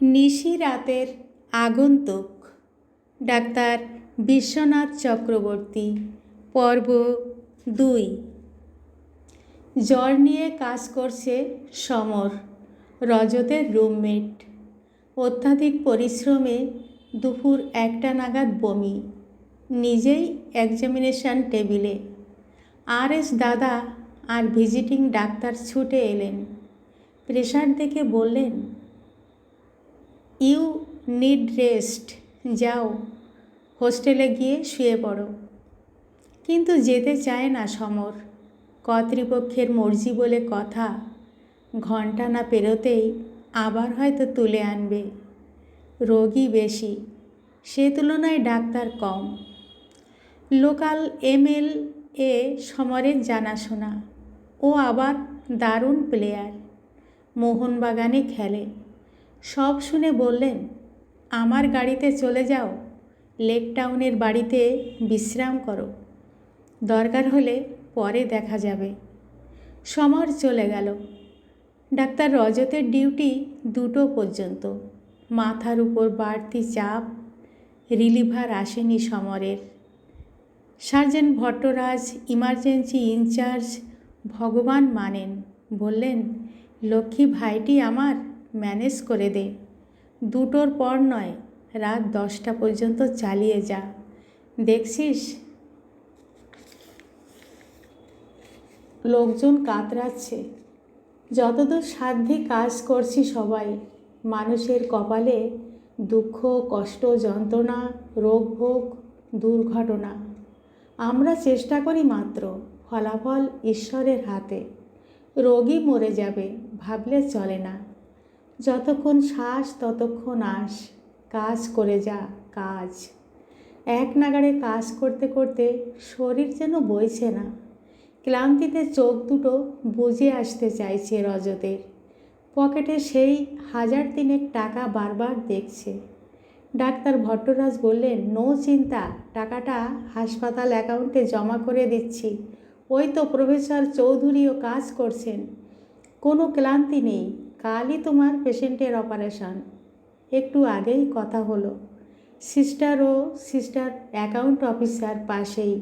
নিশি রাতের আগন্তুক ডাক্তার বিশ্বনাথ চক্রবর্তী, পর্ব দুই। জ্বর নিয়ে কাজ করছে সমর, রজতের রুমমেট। অত্যাধিক পরিশ্রমে দুপুর একটা নাগাদ বমি, নিজেই এক্সামিনেশন টেবিলে। আর এস দাদা আর ভিজিটিং ডাক্তার ছুটে এলেন। প্রেশার দেখে বললেন ইউ নিড রেস্ট, যাও। হোস্টেলে গিয়ে শুয়ে পড়ো। কিন্তু যেতে চায় না সমর। কর্তৃপক্ষের মর্জি বলে কথা। ঘণ্টা না পেরোতেই আবার হয়তো তুলে আনবে। রোগী বেশি। সে তুলনায় ডাক্তার কম। লোকাল এমএল এ সমরের জানাশোনা। ও আবার দারুণ প্লেয়ার। মোহনবাগানে খেলে। সব শুনে বললেন, আমার গাড়িতে চলে যাও, লেক টাউনের বাড়িতে বিশ্রাম করো। দরকার হলে পরে দেখা যাবে। সমর চলে গেল। ডাক্তার রজতের ডিউটি দুটো পর্যন্ত। মাথার উপর বাড়তি চাপ, রিলিভার আসেনি সমরের। সার্জেন্ট ভট্টরাজ ইমার্জেন্সি ইনচার্জ ভগবান মানেন। বললেন, লক্ষ্মী ভাইটি আমার? ম্যানেজ করে দে। দুটোর পর নয়, রাত দশটা পর্যন্ত চালিয়ে যা। দেখছিস? লোকজন কাতরাচ্ছে। যতদূর সাধ্যে কাজ করছি সবাই, মানুষের কপালে দুঃখ, কষ্ট, যন্ত্রণা, রোগ ভোগ, দুর্ঘটনা। আমরা চেষ্টা করি মাত্র ফলাফল ঈশ্বরের হাতে। রোগী মরে যাবে, ভাবলে চলে না। যতক্ষণ শ্বাস, ততক্ষণ আস কাজ করে যা, কাজ। এক নাগাড়ে কাজ করতে করতে শরীর যেন বইছে না। ক্লান্তিতে চোখ দুটো বুঝে আসতে চাইছে রজতের। পকেটে সেই হাজার তিনেক টাকা বারবার দেখছে। ডাক্তার ভট্টরাজ বললেন, নো চিন্তা, টাকাটা হাসপাতাল অ্যাকাউন্টে জমা করে দিচ্ছি। ওই তো প্রফেসর চৌধুরীও কাজ করছেন। কোনো ক্লান্তি নেই। কালই তোমার পেশেন্টের অপারেশন। একটু আগেই কথা হলো। সিস্টার ও সিস্টার অ্যাকাউন্ট অফিসার পাশেই।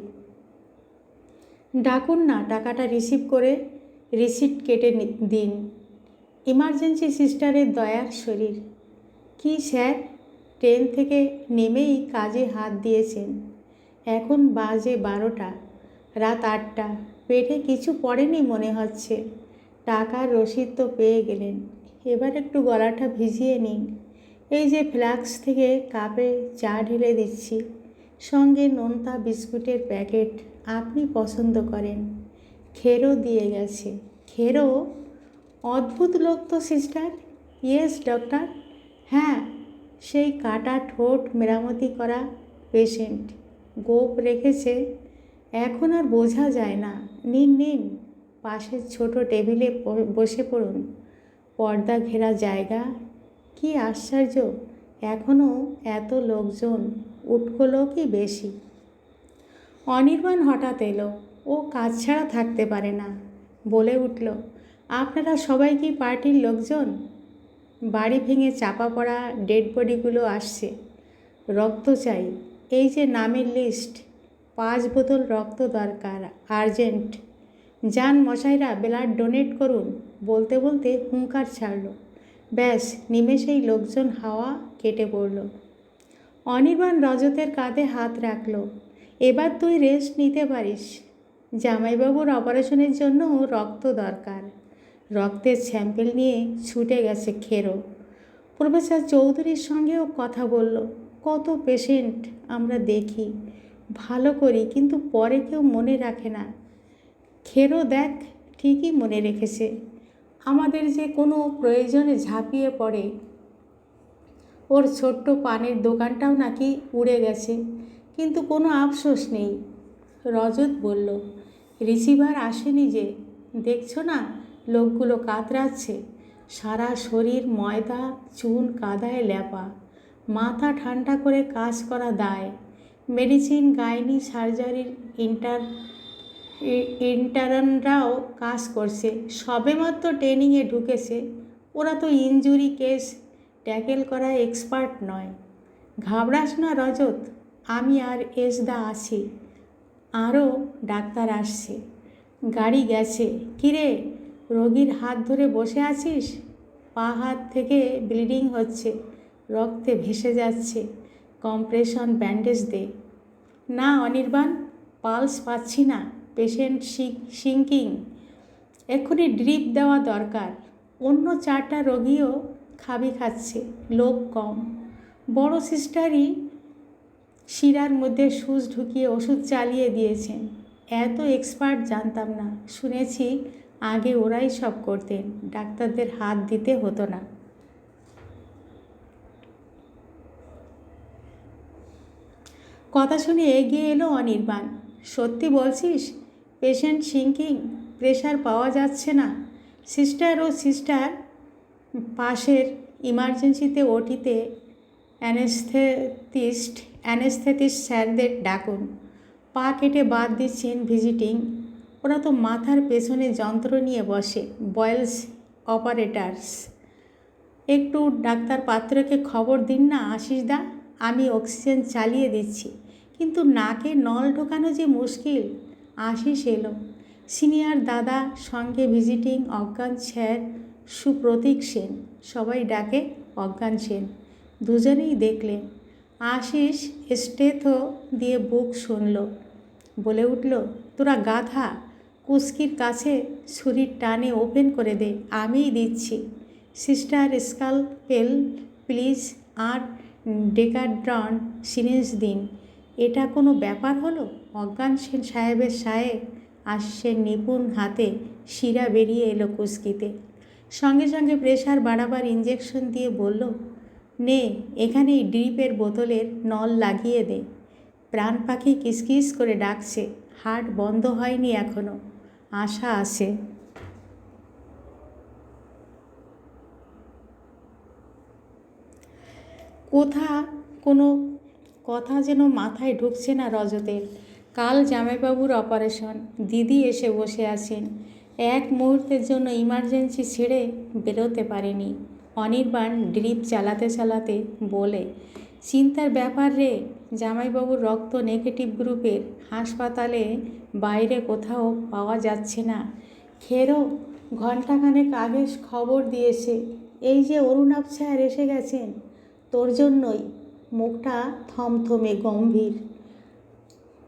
ডাকুন না, টাকাটা রিসিভ করে রিসিপ্ট কেটে দিন। ইমার্জেন্সি সিস্টারের দয়ার শরীর। কি স্যার? ট্রেন থেকে নেমেই কাজে হাত দিয়েছেন। এখন বাজে বারোটা, রাত আটটা। পেটে কিছু পড়েনি মনে হচ্ছে। টাকার রসিদ তো পেয়ে গেলেন। এবার একটু গলাটা ভিজিয়ে নিন। এই যে ফ্লাক্স থেকে কাপে চা ঢেলে দিচ্ছি। সঙ্গে নোনতা বিস্কুটের প্যাকেট আপনি পছন্দ করেন। খেরো দিয়ে গেছে। খেরো? অদ্ভুত লোক তো, সিস্টার। Yes, doctor. হ্যাঁ সেই কাটা ঠোঁট মেরামতি করা পেশেন্ট। গোপ রেখেছে। এখন আর বোঝা যায় না। নিন নিন। পাশের ছোট টেবিলে বসে পড়ুন। পর্দা ঘেরা জায়গা। কি আশ্চর্য! এখনও এত লোকজন। উটকো লোকই বেশি। অনির্বাণ হঠাৎ এলো। ও কাজ ছাড়া থাকতে পারে না। বলে উঠল, আপনারা সবাই কি পার্টির লোকজন? বাড়ি ভেঙে চাপা পড়া ডেড বডিগুলো আসছে। রক্ত চাই। এই যে নামের লিস্ট। পাঁচ বোতল রক্ত দরকার, আর্জেন্ট। যান মশাইরা ব্লাড ডোনেট করুন, বলতে বলতে হুঙ্কার ছাড়ল। ব্যাস, নিমেষেই লোকজন হাওয়া কেটে পড়ল। অনির্বাণ রজতের কাঁধে হাত রাখল। এবার তুই রেস্ট নিতে পারিস। জামাইবাবুর অপারেশনের জন্য রক্ত দরকার। রক্তের স্যাম্পেল নিয়ে ছুটে গেছে খেরো। প্রফেসর চৌধুরীর সঙ্গেও কথা বলল, কত পেশেন্ট আমরা দেখি। ভালো করি, কিন্তু পরে কেউ মনে রাখে না। খেরো দেখ, ঠিকই মনে রেখেছে। আমাদের যে কোনো প্রয়োজনে ঝাঁপিয়ে পড়ে। ওর ছোট্ট পানের দোকানটাও নাকি উড়ে গেছে, কিন্তু কোনো আফসোস নেই। রজত বলল, রিসিভার আসেনি যে, দেখছ না, লোকগুলো কাতরাচ্ছে। সারা শরীর ময়দা, চুন, কাদায় ল্যাপা। মাথা ঠান্ডা করে কাজ করা দায়। মেডিসিন, গাইনি, সার্জারির ইন্টার ইন্টার্নরাও কাজ করছে। সবেমাত্র ট্রেনিংয়ে ঢুকেছে। ওরা তো ইনজুরি কেস ট্যাকেল করা এক্সপার্ট নয়। ঘাবড়াস না রজত, আমি আর এসদা আছি। আরও ডাক্তার আসছে। গাড়ি গেছে। কিরে, রোগীর হাত ধরে বসে আছিস? পা হাত থেকে ব্লিডিং হচ্ছে। রক্তে ভেসে যাচ্ছে। কম্প্রেশন ব্যান্ডেজ দে। না অনির্বাণ পালস পাচ্ছি না। পেশেন্ট সিঙ্কিং এক্ষুনি ড্রিপ দেওয়া দরকার। অন্য চারটা রোগীও খাবি খাচ্ছে লোক কম। বড় সিস্টারই শিরার মধ্যে সুচ ঢুকিয়ে ওষুধ চালিয়ে দিয়েছেন। এত এক্সপার্ট জানতাম না। শুনেছি আগে ওরাই সব করতেন, ডাক্তারদের হাত দিতে হতো না। কথা শুনে এগিয়ে এলো অনির্বাণ। সত্যি বলছিস? পেশেন্ট সিঙ্কিং প্রেশার পাওয়া যাচ্ছে না। সিস্টার ও সিস্টার পাশের ইমার্জেন্সিতে ওটিতে অ্যানেস্থেটিস্ট অ্যানেস্থেটিস্ট স্যারদের ডাকুন। পা কেটে বাদ দিচ্ছেন ভিজিটিং ওরা তো মাথার পেছনে যন্ত্র নিয়ে বসে বয়েলস অপারেটার্স একটু ডাক্তার পাত্রকে খবর দিন না আশিস দা আমি অক্সিজেন চালিয়ে দিচ্ছি। কিন্তু নাকে নল ঢোকানো যে মুশকিল। আশিস এলো। সিনিয়র দাদা সঙ্গে ভিজিটিং অজ্ঞান স্যার সুপ্রতীক সেন, সবাই ডাকে অজ্ঞান সেন। দুজনেই দেখলেন। আশিস স্টেথো দিয়ে বুক শুনল। বলে উঠল, তোরা গাধা, কুস্কির কাছে ছুরির টানে ওপেন করে দে, আমিই দিচ্ছি। সিস্টার স্কালপেল, প্লিজ আর ডেকাড্রন সিরিঞ্জ দিন। এটা কোনো ব্যাপার হলো? অজ্ঞান সেন সাহেবের সাহেব আসছেন নিপুণ হাতে শিরা বেরিয়ে এলো কুস্কিতে সঙ্গে সঙ্গে প্রেশার বাড়াবার ইঞ্জেকশন দিয়ে বলল, নে, এখানেই ড্রিপের বোতলের নল লাগিয়ে দে। প্রাণ পাখি কিসকিস করে ডাকছে হার্ট বন্ধ হয়নি এখনও। আশা আছে। কোথা কোনো কথা যেন মাথায় ঢুকছে না রজতের কাল জামাইবাবুর অপারেশন। দিদি এসে বসে আছেন। এক মুহূর্তের জন্য ইমার্জেন্সি ছেড়ে বেরোতে পারেনি। অনির্বাণ ড্রিপ চালাতে চালাতে বলে, চিন্তার ব্যাপার রে, জামাইবাবুর রক্ত নেগেটিভ গ্রুপের হাসপাতালে বাইরে কোথাও পাওয়া যাচ্ছে না। খেরো, ঘণ্টাখানেক আগে খবর দিয়েছে। এই যে অরুণাভ স্যার এসে গেছেন, তোর জন্যই মুখটা থমথমে গম্ভীর।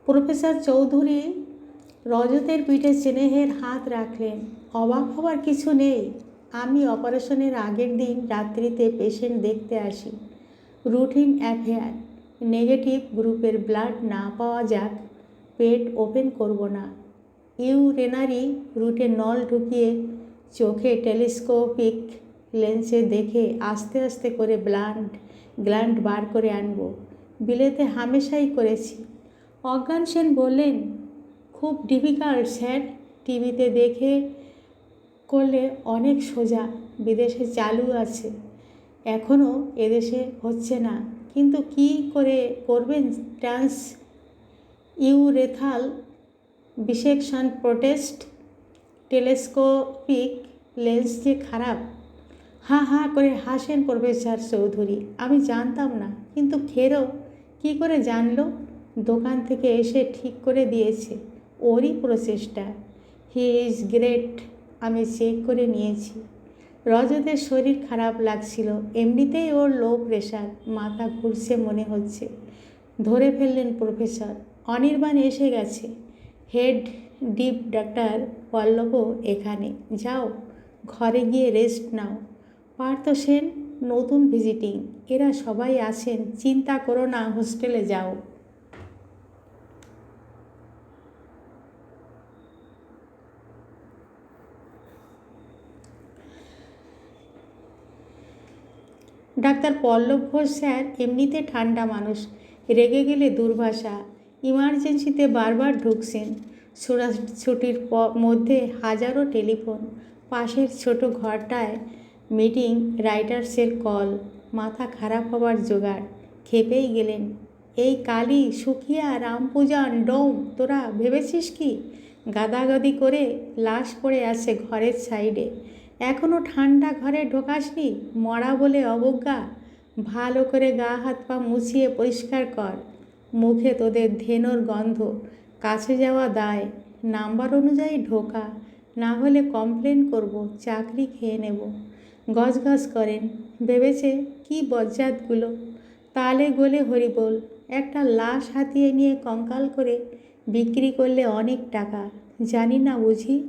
প্রফেসর চৌধুরী রজতের পিঠে স্নেহের হাত রাখলেন। অবাক হবার কিছু নেই, আমি অপারেশনের আগের দিন রাত্রিতে পেশেন্ট দেখতে আসি। রুটিন অ্যাফেয়ার নেগেটিভ গ্রুপের ব্লাড না পাওয়া যাক, পেট ওপেন করব না। ইউরেনারি রুটে নল ঢুকিয়ে চোখে টেলিস্কোপিক লেন্সে দেখে আস্তে আস্তে করে ব্লাড গ্ল্যান্ড বার করে আনব। বিলেতে হামেশাই করেছি। অজ্ঞান সেন বললেন, খুব ডিফিকাল্ট স্যার। টিভিতে দেখে করলে অনেক সোজা। বিদেশে চালু আছে। এখনও এদেশে হচ্ছে না। কিন্তু কি করে করবেন? Trans urethral bisection prostate telescopic lens যে খারাপ। হা হা করে হাসেন প্রফেসর চৌধুরী। আমি জানতাম না, কিন্তু খেরো কি করে জানলো? দোকান থেকে এসে ঠিক করে দিয়েছে, ওরই প্রচেষ্টা। হি ইজ গ্রেট, আমি চেক করে নিয়েছি। রজতের শরীর খারাপ লাগছিল, এমনিতেই ওর লো প্রেশার, মাথা ঘুরছে মনে হচ্ছে। ধরে ফেললেন প্রফেসর, অনির্বাণ এসে গেছে। হেড ডিপ ডাক্তার পল্লবও এখানে, যাও, ঘরে গিয়ে রেস্ট নাও। পার্থ সেন, নতুন ভিজিটিং। এরা সবাই আছেন, চিন্তা করো না, হোস্টেলে যাও। ডাক্তার পল্লব ঘোষ, স্যার, এমনিতে ঠান্ডা মানুষ। রেগে গেলে দুর্ভাষা। ইমার্জেন্সিতে বারবার ঢুকছেন। ছোটাছুটির মধ্যে হাজারো টেলিফোন। পাশের ছোট ঘরটায় মিটিং, রাইটার্সের কল, মাথা খারাপ হবার জোগাড়, খেপেই গেলেন। এই কালী, সুখিয়া, রামপূজান, ডোম, তোরা ভেবেছিস কি? গাদাগাদি করে লাশ পড়ে আছে ঘরের সাইডে। এখনও ঠান্ডা ঘরে ঢোকাসনি? মরা বলে অবজ্ঞা। ভালো করে গা হাত পা মুছিয়ে পরিষ্কার কর। মুখে তোদের ধেনোর গন্ধ। কাছে যাওয়া দায়। নাম্বার অনুযায়ী ঢোকা। না হলে কমপ্লেন করব, চাকরি খেয়ে নেব। গজগজ করেন। ভেবেছে, কি বজ্জাতগুলো! তালে গোলে হরিবোল, একটা লাশ হাতিয়ে নিয়ে কঙ্কাল করে বিক্রি করলে অনেক টাকা। জানি না বুঝি,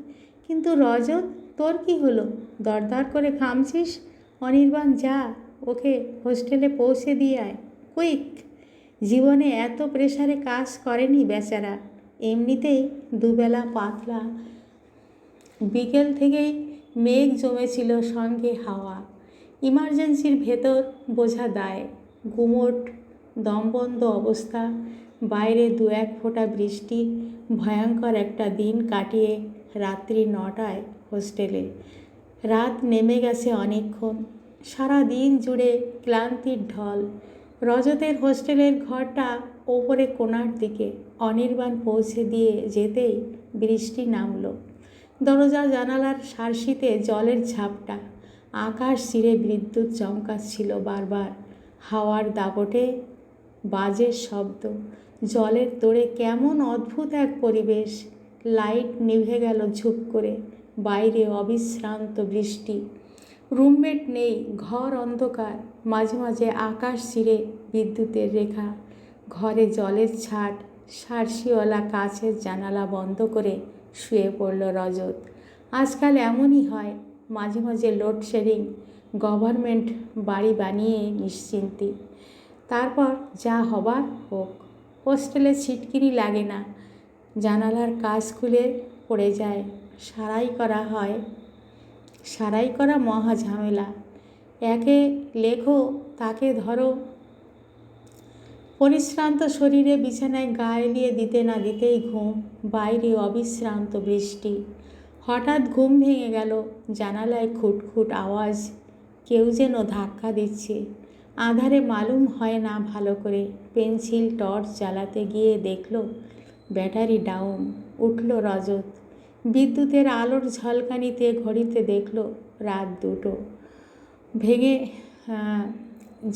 কিন্তু রজত, তোর কি হলো? দরদর করে খামছিস অনির্বাণ, যা, ওকে হোস্টেলে পৌঁছে দিয়ে আয়। কুইক! জীবনে এত প্রেশারে কাজ করেনি বেচারা। এমনিতেই দুবেলা পাতলা। বিকেল থেকেই মেঘ জমেছিল সঙ্গে হাওয়া। ইমার্জেন্সির ভেতর বোঝা দায়। গুমোট, দমবন্ধ অবস্থা, বাইরে দু এক ফোঁটা বৃষ্টি, ভয়ঙ্কর একটা দিন কাটিয়ে রাত্রি নটায় হোস্টেলে। রাত নেমে গেছে অনেকক্ষণ। সারা দিন জুড়ে ক্লান্তির ঢল। রজতের হোস্টেলের ঘরটা ওপরে কোণার দিকে অনির্বাণ পৌঁছে দিয়ে যেতেই বৃষ্টি নামলো। দরজা জানালার সারশিতে জলের ঝাপটা। আকাশ চিরে বিদ্যুৎ চমকাচ্ছিল বারবার। হাওয়ার দাপটে বাজের শব্দ। জলের তোড়ে কেমন অদ্ভুত এক পরিবেশ। লাইট নিভে গেল ঝুপ করে। বাইরে অবিশ্রান্ত বৃষ্টি। রুমমেট নেই, ঘর অন্ধকার। মাঝে মাঝে আকাশ ছিঁড়ে বিদ্যুতের রেখা। ঘরে জলের ছাট সারসিওয়ালা কাছের জানালা বন্ধ করে শুয়ে পড়ল রজত। আজকাল এমনই হয়, মাঝে মাঝে লোডশেডিং, গভর্নমেন্ট বাড়ি বানিয়ে নিশ্চিন্তি। তারপর যা হবার হোক, হোস্টেলে ছিটকিরি লাগে না, জানালার কাজ খুলে পড়ে যায়, সারাই করা হয়, সারাই করা মহা ঝামেলা। একে লেখো, তাকে ধরো পরিশ্রান্ত শরীরে বিছানায় গা এলিয়ে দিতে না দিতেই ঘুম, বাইরে অবিশ্রান্ত বৃষ্টি। হঠাৎ ঘুম ভেঙে গেল, জানালায় খুটখুট আওয়াজ, কেউ যেন ধাক্কা দিচ্ছে। আধারে মালুম হয় না ভালো করে, পেন্সিল টর্চ জ্বালাতে গিয়ে দেখল, ব্যাটারি ডাউন, উঠল রজত। বিদ্যুতের আলোর ঝলকানিতে ঘড়িতে দেখল, রাত দুটো। ভেঙে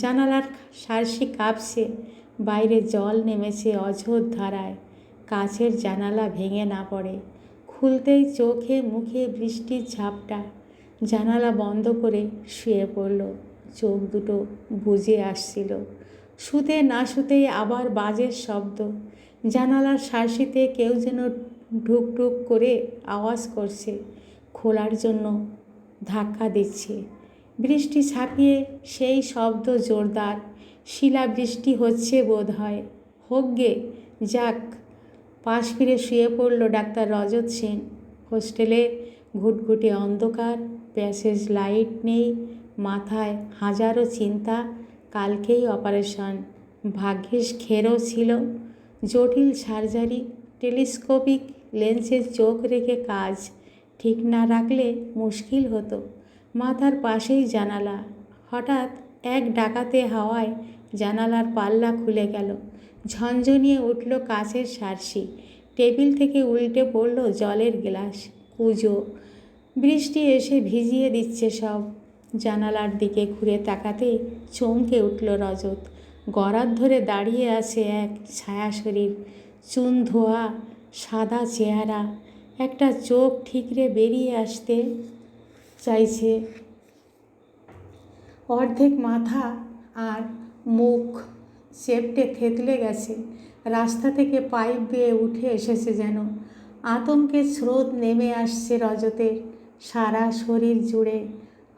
জানালার সারসি কাঁপছে বাইরে জল নেমেছে অঝোর ধারায়, কাছের জানালা ভেঙে না পড়ে। খুলতেই চোখে মুখে বৃষ্টির ঝাপটা। জানালা বন্ধ করে শুয়ে পড়ল, চোখ দুটো বুজে আসছিল। শুতে না শুতেই আবার বাজের শব্দ। জানালার শাসিতে কেউ যেন ঢুকঢুক করে আওয়াজ করছে, খোলার জন্য ধাক্কা দিচ্ছে। বৃষ্টি ছাপিয়ে সেই শব্দ জোরদার শিলাবৃষ্টি হচ্ছে বোধ হয়। হোক গে যাক, পাশ ফিরে শুয়ে পড়ল ডাক্তার রজত সেন। হোস্টেলে ঘুটঘুটে অন্ধকার, প্যাসেজ লাইট নেই, মাথায় হাজারো চিন্তা, কালকেই অপারেশন। ভাগ্যিস খেরও ছিল। জটিল সার্জারি, টেলিস্কোপিক লেন্সের চোখ রেখে কাজ ঠিক না রাখলে মুশকিল হতো। মাথার পাশেই জানালা। হঠাৎ এক ডাকাতে হাওয়ায় জানালার পাল্লা খুলে গেল। ঝনঝনিয়ে উঠল কাছের সারসি। টেবিল থেকে উল্টে পড়ল জলের গ্লাস। কুজো। বৃষ্টি এসে ভিজিয়ে দিচ্ছে সব। জানালার দিকে ঘুরে তাকাতে চমকে উঠল রজত। গড়ার ধরে দাঁড়িয়ে আছে এক ছায়া শরীর। চুন ধোয়া, সাদা চেহারা, একটা চোখ ঠিকরে বেরিয়ে আসতে চাইছে। অর্ধেক মাথা আর মুখ চেপটে থেতলে গেছে। রাস্তা থেকে পাইপ বেয়ে উঠে এসেছে যেন। আতঙ্কের স্রোত নেমে আসছে রজতের সারা শরীর জুড়ে।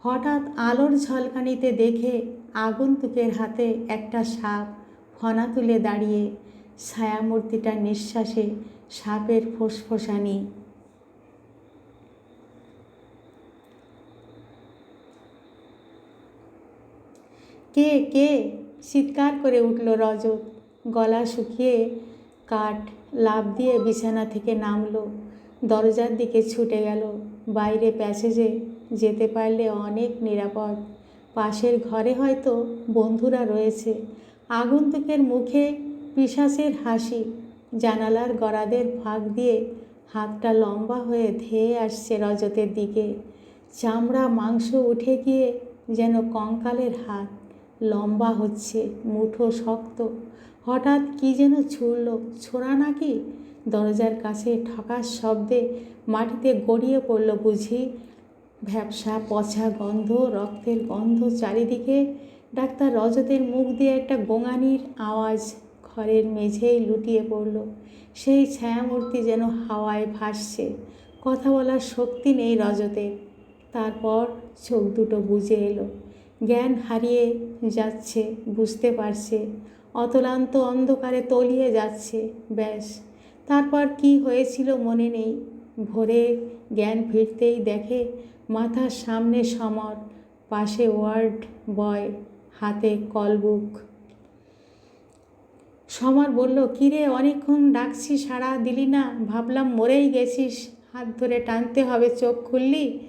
হঠাৎ আলোর ঝলকানিতে দেখে আগন্তুকের হাতে একটা সাপ ফনা তুলে দাঁড়িয়ে। ছায়ামূর্তিটা নিঃশ্বাসে সাপের ফোসফোসানি। কে কে? চিৎকার করে উঠল রজত গলা শুকিয়ে কাঠ লাফ দিয়ে বিছানা থেকে নামলো। দরজার দিকে ছুটে গেল। বাইরে প্যাসেজে যেতে পারলে অনেক নিরাপদ। পাশের ঘরে হয়তো বন্ধুরা রয়েছে। আগন্তুকের মুখে পিশাচের হাসি। জানালার গড়াদের ফাঁক দিয়ে হাতটা লম্বা হয়ে ধেয়ে আসছে রজতের দিকে। চামড়া মাংস উঠে গিয়ে যেন কঙ্কালের হাত। লম্বা হচ্ছে, মুঠো শক্ত। হঠাৎ কি যেন ছুড়ল। ছোড়া নাকি? দরজার কাছে ঠকার শব্দে মাটিতে গড়িয়ে পড়ল বুঝি। ভ্যাবসা, পচা গন্ধ, রক্তের গন্ধ চারিদিকে। ডাক্তার রজতের মুখ দিয়ে একটা গোঙানির আওয়াজ ঘরের মেঝেই লুটিয়ে পড়ল। সেই ছায়ামূর্তি যেন হাওয়ায় ভাসছে। কথা বলার শক্তি নেই রজতের। তারপর চোখ দুটো বুঝে এলো। জ্ঞান হারিয়ে যাচ্ছে, বুঝতে পারছে। অতলান্ত অন্ধকারে তলিয়ে যাচ্ছে, ব্যাস। তারপর কি হয়েছিল মনে নেই। ভোরে জ্ঞান ফিরতেই দেখে মাথার সামনে সমর, পাশে ওয়ার্ড বয়, হাতে কলবুক। সমর বলল, কিরে, অনেকক্ষণ ডাকছি সাড়া দিলি না, ভাবলাম মরেই গেছিস। হাত ধরে টানতে হবে, চোখ খুললি?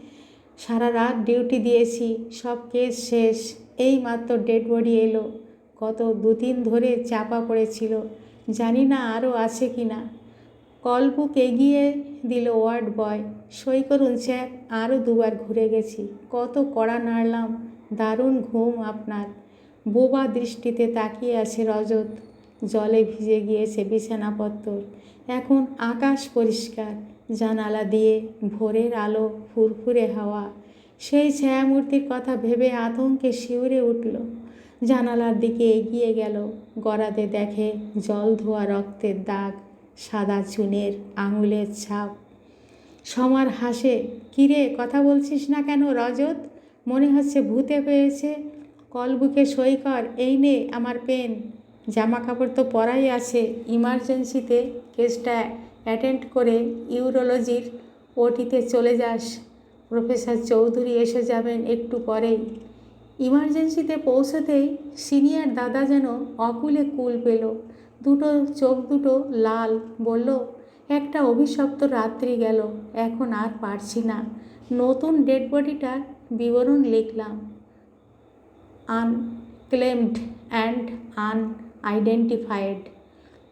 সারা রাত ডিউটি দিয়েছি, সব কেস শেষ। এই মাত্র ডেড বডি এলো। গত দুদিন ধরে চাপা পড়েছিল। জানি না আরও আছে কি না। কলবুক এগিয়ে দিল ওয়ার্ড বয়। সই করুন স্যার, আরও দুবার ঘুরে গেছি। কত কড়া নাড়লাম, দারুণ ঘুম আপনার। বোবা দৃষ্টিতে তাকিয়ে আছে রজত। জলে ভিজে গিয়েছে বিছানাপত্তর। এখন আকাশ পরিষ্কার। জানালা দিয়ে ভোরের আলো ফুরফুরে হাওয়া। সেই ছায়ামূর্তির কথা ভেবে আতঙ্কে শিউরে উঠল। জানালার দিকে এগিয়ে গেল। গড়াতে দেখে জল ধোয়া রক্তের দাগ, সাদা চুনের আঙুলের ছাপ। সমার হাসে, কিরে, কথা বলছিস না কেন রজত? মনে হচ্ছে ভূতে পেয়েছে কলবুকে সই কর, এই নে আমার পেন। জামা কাপড় তো পরাই আছে। ইমার্জেন্সিতে কেসটা অ্যাটেন্ড করে ইউরোলজির ওটিতে চলে যাস। প্রফেসর চৌধুরী এসে যাবেন একটু পরেই। ইমার্জেন্সিতে পৌঁছতেই সিনিয়র দাদা যেন অকুলে কুল পেল। দুটো চোখ দুটো লাল, বলল, একটা অভিশপ্ত রাত্রি গেল, এখন আর পারছি না। নতুন ডেড বডিটার বিবরণ লিখলাম। Unclaimed and unidentified.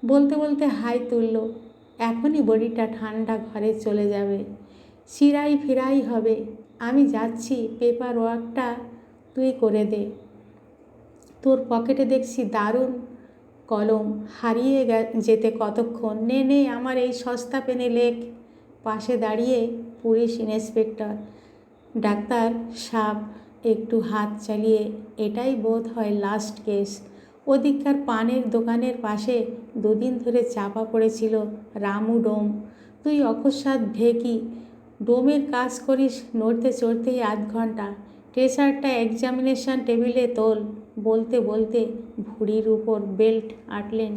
বলতে বলতে হাই তুলল। এখনই বডিটা ঠান্ডা ঘরে চলে যাবে। চিরাই ফিরাই হবে। আমি যাচ্ছি পেপার ওয়ার্কটা তুই করে দে। তোর পকেটে দেখছি দারুণ কলম। হারিয়ে যেতে কতক্ষণ? নে নে, আমার এই সস্তা পেনে লেখ। পাশে দাঁড়িয়ে পুলিশ ইন্সপেক্টর ডাক্তার সাপ একটু হাত চালিয়ে, এটাই বোধ হয় লাস্ট কেস ওদিককার পানের দোকানের পাশে দুদিন ধরে চাপা পড়েছিল রামু ডোম। তুই অকস্মাৎ ঢেকি ডোমের কাজ করিস নড়তে চড়তেই আধ ঘণ্টা ট্রেসারটা এক্সামিনেশন টেবিলে তোল, বলতে বলতে ভুড়ির উপর বেল্ট আটলেন।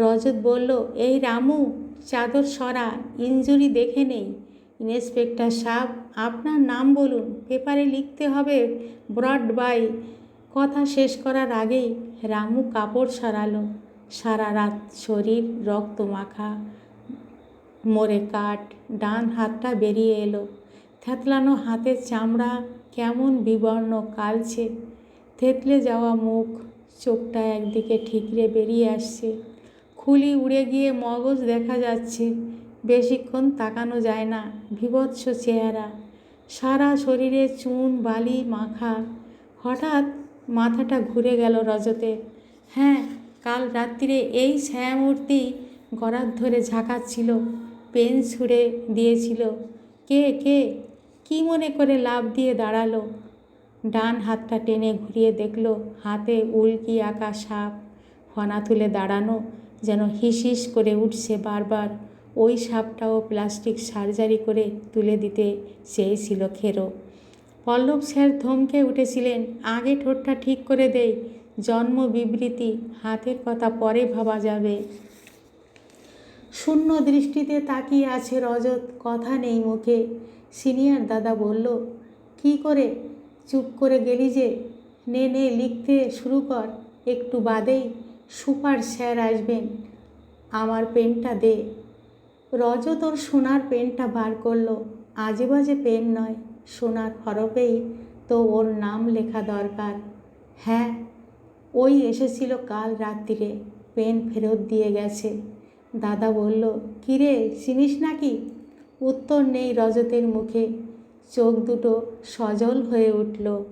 রজত বলল, এই রামু, চাদর সরা ইঞ্জুরি দেখে নেই। ইন্সপেক্টর সাহেব, আপনার নাম বলুন, পেপারে লিখতে হবে, ব্রড বাই কথা শেষ করার আগেই রামু কাপড় সারালো। সারা রাত শরীর রক্ত মাখা মোড়ে কাঠ, ডান হাতটা বেরিয়ে এলো। থ্যাতলানো হাতের চামড়া কেমন বিবর্ণ কালছে থেতলে যাওয়া মুখ, চোখটা একদিকে ঠিকরে বেরিয়ে আসছে। খুলি উড়ে গিয়ে মগজ দেখা যাচ্ছে। বেশিক্ষণ তাকানো যায় না বিভৎস চেহারা। সারা শরীরে চুন, বালি, মাখা। হঠাৎ মাথাটা ঘুরে গেল রজতে। হ্যাঁ কাল রাত্রিরে এই ছায়ামূর্তি গড়ার ধরে ঝাঁকাচ্ছিল, পেন ছুঁড়ে দিয়েছিল। কে কে? কি মনে করে লাভ দিয়ে দাঁড়াল? ডান হাতটা টেনে ঘুরিয়ে দেখল, হাতে উল্কি আঁকা সাপ। ফনা তুলে দাঁড়ানো যেন হিস হিস করে উঠছে বারবার। ওই সাপটাও প্লাস্টিক সার্জারি করে তুলে দিতে চেয়েছিল খেরো। পল্লব স্যার ধমকে উঠেছিলেন, আগে ঠোঁটটা ঠিক করে দেই, জন্ম বিবৃতি, হাতের কথা পরে ভাবা যাবে। শূন্য দৃষ্টিতে তাকিয়ে আছে রজত, কথা নেই মুখে। সিনিয়র দাদা বলল, কি করে? চুপ করে গেলি যে। নে নে, লিখতে শুরু কর, একটু বাদেই সুপার স্যার আসবেন। আমার পেনটা দে। রজত ওর সোনার পেনটা বার করল আজে বাজে পেন নয়। সোনার হরফেই তো ওর নাম লেখা দরকার। হ্যাঁ ওই এসেছিল কাল রাত্রিরে, পেন ফেরত দিয়ে গেছে। দাদা বলল, কিরে, চিনিস নাকি? উত্তর নেই রজতের মুখে। চোখ দুটো সজল হয়ে উঠল।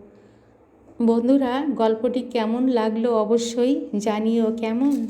বন্ধুরা, গল্পটি কেমন লাগল অবশ্যই জানিও, কেমন?